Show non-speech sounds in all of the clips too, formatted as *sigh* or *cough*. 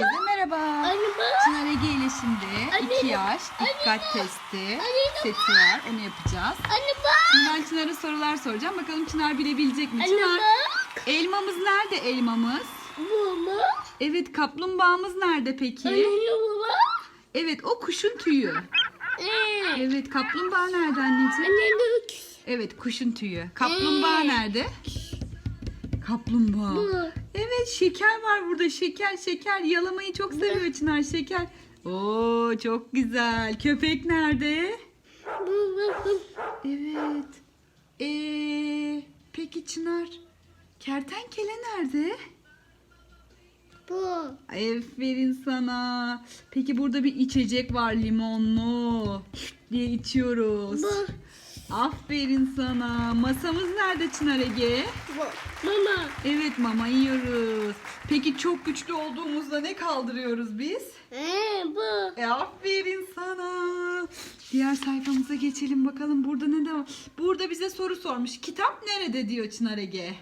Herkese merhaba. Çınar Ege ile şimdi Anne, 2 yaş dikkat anne, testi anne, seti var. Onu yapacağız. Anne. Şimdi ben Çınar'a sorular soracağım. Bakalım Çınar bilebilecek mi? Anne Çınar bak. elmamız nerede elmamız? Bu mu? Evet kaplumbağamız nerede peki? Anne. Evet o kuşun tüyü. Ee. Evet kaplumbağa nerede anneciğim? Anne. Evet kuşun tüyü. Kaplumbağa Ee. nerede? Kaplumbağa. Bu. Evet şeker var burada. Şeker şeker. Yalamayı çok seviyor Çınar şeker. Oo çok güzel. Köpek nerede? Evet. Ee, peki Çınar. Kertenkele nerede? Bu. Aferin sana. Peki burada bir içecek var limonlu. diye içiyoruz. Bu. Aferin sana. Masamız nerede Çınar Ege? Bu. Mama. Evet mama yiyoruz. Peki çok güçlü olduğumuzda ne kaldırıyoruz biz? Ee bu. E aferin sana. Diğer sayfamıza geçelim bakalım burada ne de var. Burada bize soru sormuş. Kitap nerede diyor Çınar Ege.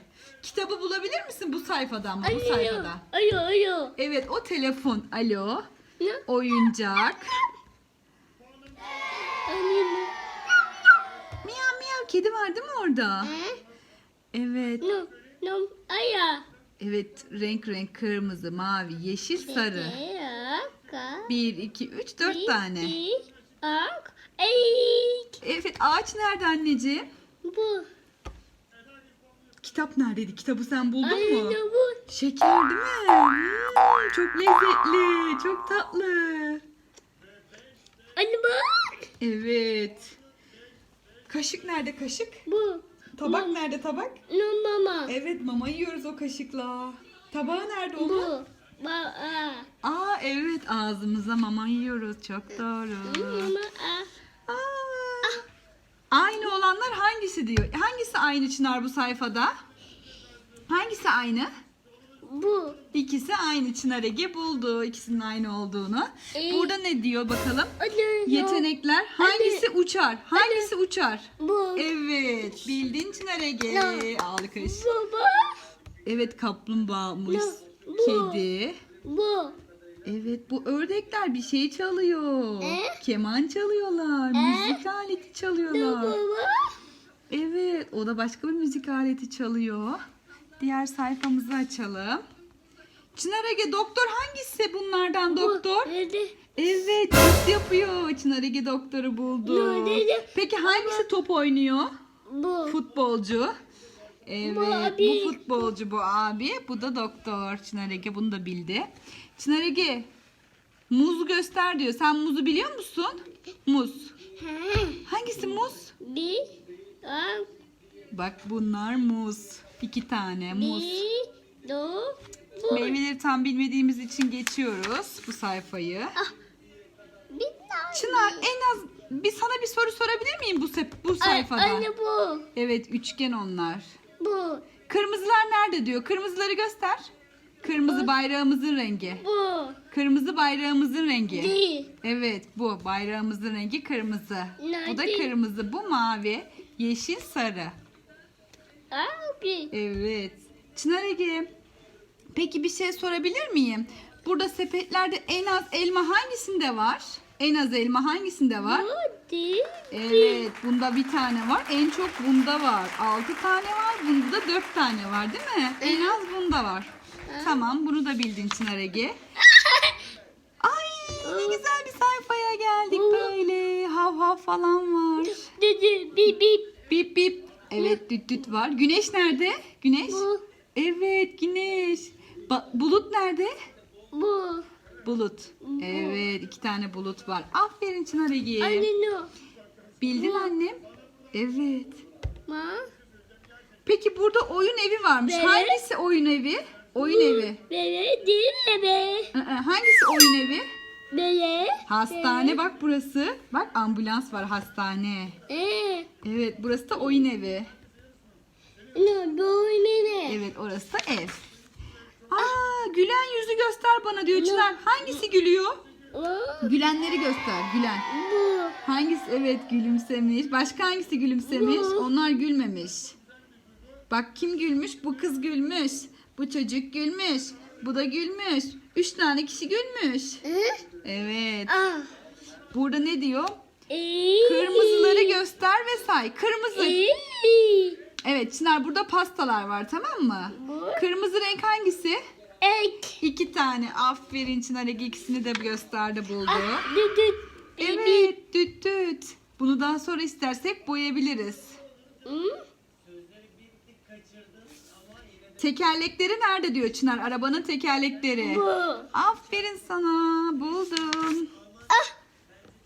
Kitabı bulabilir misin bu sayfadan mı? Bu Ayo. sayfada. Ayo ayo. Evet o telefon. Alo. Ne? Oyuncak. Kedi var değil mi orada? Ee? Evet. No. No. Aya. Evet renk renk kırmızı, mavi, yeşil, sarı. 1, 2, 3, 4 tane. Bir. Ak. Evet ağaç nerede anneciğim? Bu. Kitap neredeydi? Kitabı sen buldun Anne mu? bu. Şeker değil mi? Hmm, çok lezzetli, çok tatlı. Anne bak. Evet. Kaşık nerede kaşık? Bu. Tabak nerede tabak? No mama. Evet mama yiyoruz o kaşıkla. Tabağı nerede onun? Bu. Ba a. Aa evet ağzımıza mama yiyoruz. Çok doğru. Mama. Aa, aynı olanlar hangisi diyor? Hangisi aynı Çınar bu sayfada? Hangisi aynı? Bu. İkisi aynı Çınar Ege buldu ikisinin aynı olduğunu. Ee? Burada ne diyor bakalım? Anne. Yetenekler hangisi uçar? Hangisi uçar? Bu. Evet bildin Çınar Ege. No. Alkış. Baba. Evet kaplumbağamış. No. Bu. Kedi. Bu. Evet bu ördekler bir şey çalıyor. E? Keman çalıyorlar. Müzik aleti Bu çalıyorlar. baba. Evet o da başka bir müzik aleti çalıyor. Diğer sayfamızı açalım. Çınar Ege doktor hangisi bunlardan doktor? Bu. Dedi. Evet test yapıyor. Çınar Ege doktoru buldu. Peki hangisi top oynuyor? Bu. Futbolcu. Evet bu, abi. futbolcu bu abi. Bu da doktor. Çınar Ege bunu da bildi. Çınar Ege muzu göster diyor. Sen muzu biliyor musun? Muz. Ha. Hangisi muz? Bir. Bak bunlar muz. İki tane muz. Bir. Do. Bu. Meyveleri tam bilmediğimiz için geçiyoruz bu sayfayı. Tane. Çınar en az bir sana bir soru sorabilir miyim bu sep- bu sayfada? Anne bu. Evet üçgen onlar. Bu. Kırmızılar nerede diyor? Kırmızıları göster. Kırmızı bayrağımızın rengi. Bu. Kırmızı bayrağımızın rengi. Değil. Evet bu bayrağımızın rengi kırmızı. Bu da Nerede? kırmızı. Bu mavi. Yeşil sarı. Abi. Evet. Çınar Ege. Peki bir şey sorabilir miyim? Burada sepetlerde en az elma hangisinde var? En az elma hangisinde var? Bu değil. Evet, bunda bir tane var. En çok bunda var. 6 tane var. Bunda da 4 tane var değil mi? En az bunda var. Tamam, bunu da bildin Çınar Ege. *laughs* Ay, ne güzel bir sayfaya geldik böyle. Hav hav falan var. Bip bip. Bip bip. Evet, düt düt var. Güneş nerede? Güneş. Bu. Evet, güneş. Ba- bulut nerede? Bu. Bulut. Evet, iki tane bulut var. Aferin Çınar Ege. Anne no. Bildin annem. Evet. Ma. Peki burada oyun evi varmış. Evet. Hangisi oyun evi? Oyun evi. Bebe değil bebe. Aa, Hangisi oyun evi? Bebe. Hastane bak burası. Bak ambulans var hastane. Ee. Evet burası da oyun evi. No bu ne? Evet orası da ev. Aa gülen yüzü göster bana diyor Çınar. Hangisi gülüyor? Gülenleri göster. Gülen. Bu. Hangisi evet gülümsemiş. Başka hangisi gülümsemiş? Onlar gülmemiş. Bak kim gülmüş? Bu kız gülmüş. Bu çocuk gülmüş. Bu da gülmüş. Üç tane kişi gülmüş. Hı? Evet. Ah. Burada ne diyor? İyi. Kırmızıları göster ve say. Kırmızı. İyi. Evet Çınar burada pastalar var tamam mı? Bu. Kırmızı renk hangisi? Ek. İki tane. Aferin Çınar Ege ikisini de gösterdi buldu. Ah, düt düt. Evet düt düt. Bunu daha sonra istersek boyayabiliriz. Hı? Tekerlekleri nerede diyor Çınar? Arabanın tekerlekleri. Bu. Aferin sana. Buldum. Ah.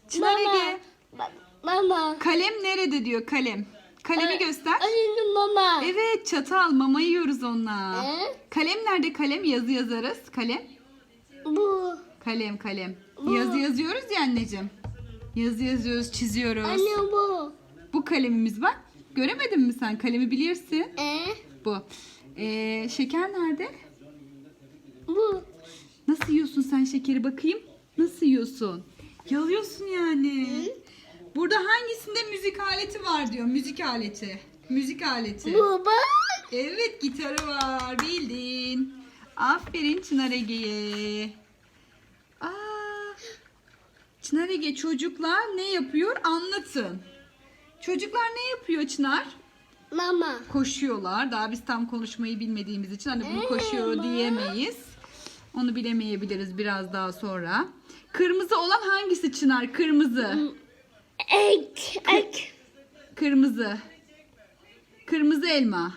Çınar Mama. Ege. Ba- Mama. Kalem nerede diyor kalem. Kalemi göster. Anne mama. Evet çatal mama yiyoruz onunla. Hı? Kalem nerede kalem? Yazı yazarız. Kalem. Bu. Kalem kalem. Bu. Yazı yazıyoruz ya anneciğim. Yazı yazıyoruz, çiziyoruz. Anne bu. Bu kalemimiz bak. Göremedin mi sen? Kalemi bilirsin. E. Bu. Ee, şeker nerede? Bu. Nasıl yiyorsun sen şekeri bakayım? Nasıl yiyorsun? Yalıyorsun yani. Burada hangisinde müzik aleti var diyor. Müzik aleti. Müzik aleti. Bu bak. Evet gitarı var bildin. Aferin Çınar Ege'ye. Aa, Çınar Ege çocuklar ne yapıyor anlatın. Çocuklar ne yapıyor Çınar? Mama. Koşuyorlar. Daha biz tam konuşmayı bilmediğimiz için hani bunu koşuyor Ee, diyemeyiz. Onu bilemeyebiliriz biraz daha sonra. Kırmızı olan hangisi Çınar? Kırmızı. Ek. Ek. Kırmızı. Kırmızı elma.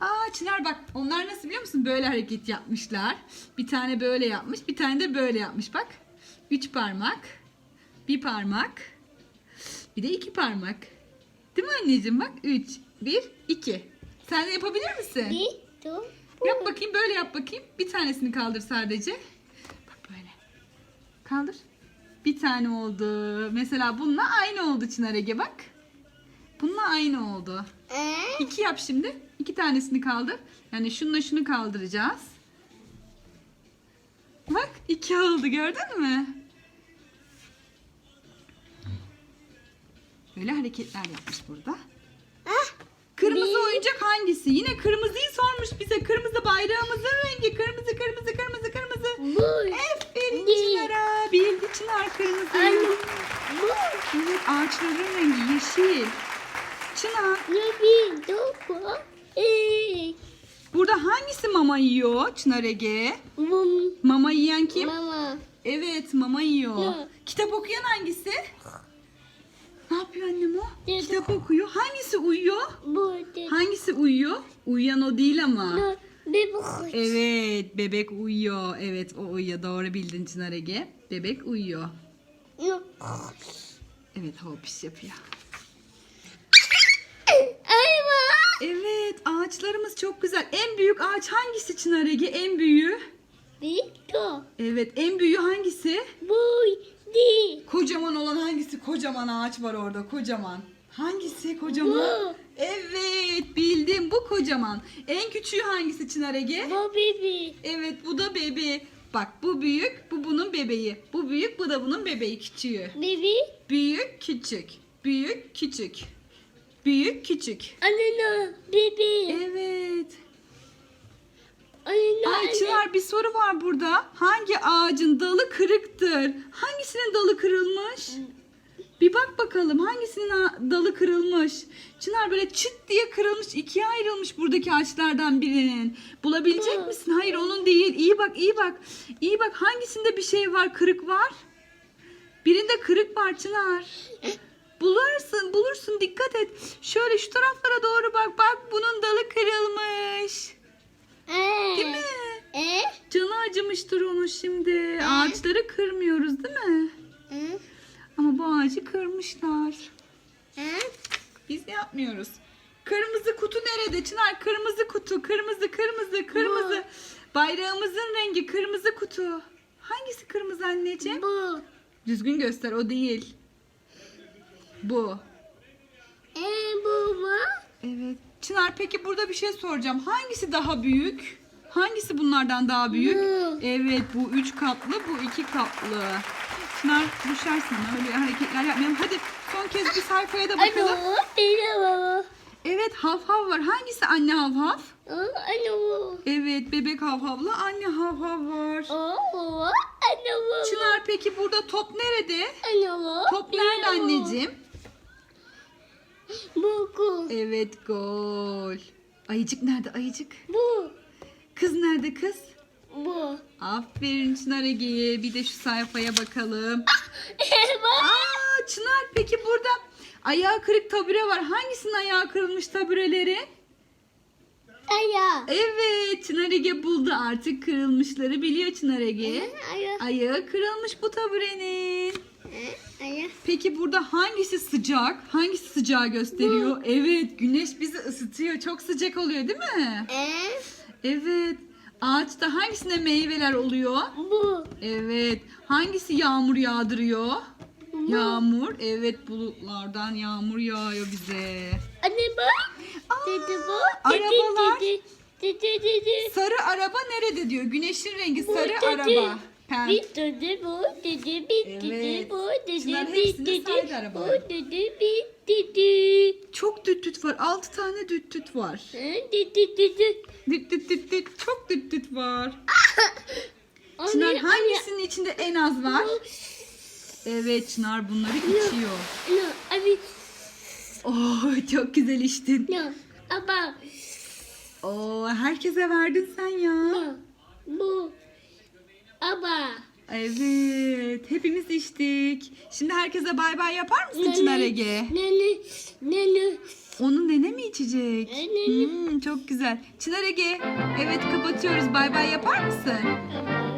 Aa Çınar bak onlar nasıl biliyor musun? Böyle hareket yapmışlar. Bir tane böyle yapmış, bir tane de böyle yapmış bak. Üç parmak, bir parmak, bir de iki parmak. Değil mi anneciğim bak? Üç, bir, iki. Sen de yapabilir misin? Bir. Tu. Yap bakayım böyle yap bakayım. Bir tanesini kaldır sadece. Bak böyle. Kaldır. Bir tane oldu. Mesela bununla aynı oldu Çınar Ege bak. Bununla aynı oldu. E. İki yap şimdi. İki tanesini kaldır. Yani şununla şunu kaldıracağız. Bak iki oldu gördün mü? Böyle hareketler yapmış burada. Ah. Kırmızı oyuncak hangisi? Yine kırmızıyı sormuş bize. Kırmızı bayrağımızın rengi. Kırmızı kırmızı kırmızı kırmızı. Bu. Aferin. Çınar'a. Bildi Çınar kırmızı. Evet ağaçların rengi yeşil. Çınar. Ek. burada hangisi mama yiyor Çınar Ege? Bu. Mama yiyen kim? Mama. Evet mama yiyor. Kitap okuyan hangisi? Ne yapıyor annem o? Dedim. Kitap okuyor. Hangisi uyuyor? Bu. de- Hangisi uyuyor? Uyuyan o değil ama. Bu. Evet bebek uyuyor. Evet o uyuyor. Doğru bildin Çınar Ege. Bebek uyuyor. Ne? Evet hopiş yapıyor. Evet ağaçlarımız çok güzel. En büyük ağaç hangisi Çınar Ege? En büyüğü? Tu. Evet en büyüğü hangisi? Bu. Di. Kocaman olan hangisi? Kocaman ağaç var orada kocaman. Hangisi kocaman? Bu. Evet bildim bu kocaman. En küçüğü hangisi Çınar Ege? Bu bibi. Evet bu da bebe. Bak bu büyük bu bunun bebeği. Bu büyük bu da bunun bebeği küçüğü. Bibi. Büyük küçük. Büyük küçük. Büyük küçük. Anne ne? Bibi. Evet. Ay Çınar bir soru var burada. Hangi ağacın dalı kırıktır? Hangisinin dalı kırılmış? Bir bak bakalım hangisinin dalı kırılmış? Çınar böyle çıt diye kırılmış, ikiye ayrılmış buradaki ağaçlardan birinin. Bulabilecek misin? Hayır onun değil. İyi bak, iyi bak. İyi bak hangisinde bir şey var, kırık var? Birinde kırık var Çınar. Bularsın, bulursun. Dikkat et. Şöyle şu taraflara doğru bak. Bak bunun dalı kırılmış. Ee. Değil mi? E? Canı acımıştır onun şimdi. Ağaçları kırmıyoruz değil mi? Hı? Ama bu ağacı kırmışlar. Hı? Biz yapmıyoruz. Kırmızı kutu nerede Çınar? Kırmızı kutu. Kırmızı, kırmızı, kırmızı. Bayrağımızın rengi kırmızı kutu. Hangisi kırmızı anneciğim? Bu. Düzgün göster o değil. Bu. E bu mu? Evet. Çınar peki burada bir şey soracağım. Hangisi daha büyük? Hangisi bunlardan daha büyük? Bu. Evet bu üç katlı bu iki katlı. Çınar düşersin öyle hareketler yapmayalım. Hadi son kez bir sayfaya da bakalım. Alo. Benim. Evet hav hav var. Hangisi anne hav hav? O anne. Evet bebek hav havla anne hav hav var. Anne. Çınar peki burada top nerede? Anne. Top nerede anneciğim? Bu bu. Evet gol. Ayıcık nerede ayıcık? Bu. Kız nerede kız? Bu. Aferin Çınar Ege'ye. Bir de şu sayfaya bakalım. Bak. Aa Çınar peki burada ayağı kırık tabure var. Hangisinin ayağı kırılmış tabureleri? Aya. Evet Çınar Ege buldu artık kırılmışları biliyor Çınar Ege. Aya. Ayağı kırılmış bu taburenin. Aya. Peki burada hangisi sıcak? Hangisi sıcağı gösteriyor? Evet güneş bizi ısıtıyor. Çok sıcak oluyor değil mi? E. Evet. Ağaçta hangisine meyveler oluyor? Bu. Evet. Hangisi yağmur yağdırıyor? Yağmur. Evet bulutlardan yağmur yağıyor bize. Anne bak. Aa, Dedi bu. arabalar. Dedi dedi dedi. Sarı araba nerede diyor? Güneşin rengi Bu sarı dedi. araba. Pem. Bir dedi bu dedi bir Evet. dedi bu dedi bir hepsini dedi saydı bu dedi bir dedi. Çok düt düt var. 6 tane düt düt var. Hı, Dedi dedi. Düt düt düt düt. Çok düt düt var. *laughs* Çınar anne. hangisinin içinde en az var? Evet Çınar bunları içiyor. Abi, Oh çok güzel içtin. aba, Oo herkese verdin sen ya. no, bu, aba. Evet hepimiz içtik. Şimdi herkese bay bay yapar mısın Çınar Ege? Nene, nene, Onun nene mi içecek? Nene. Hmm, çok güzel. Çınar Ege evet kapatıyoruz bay bay yapar mısın? aba.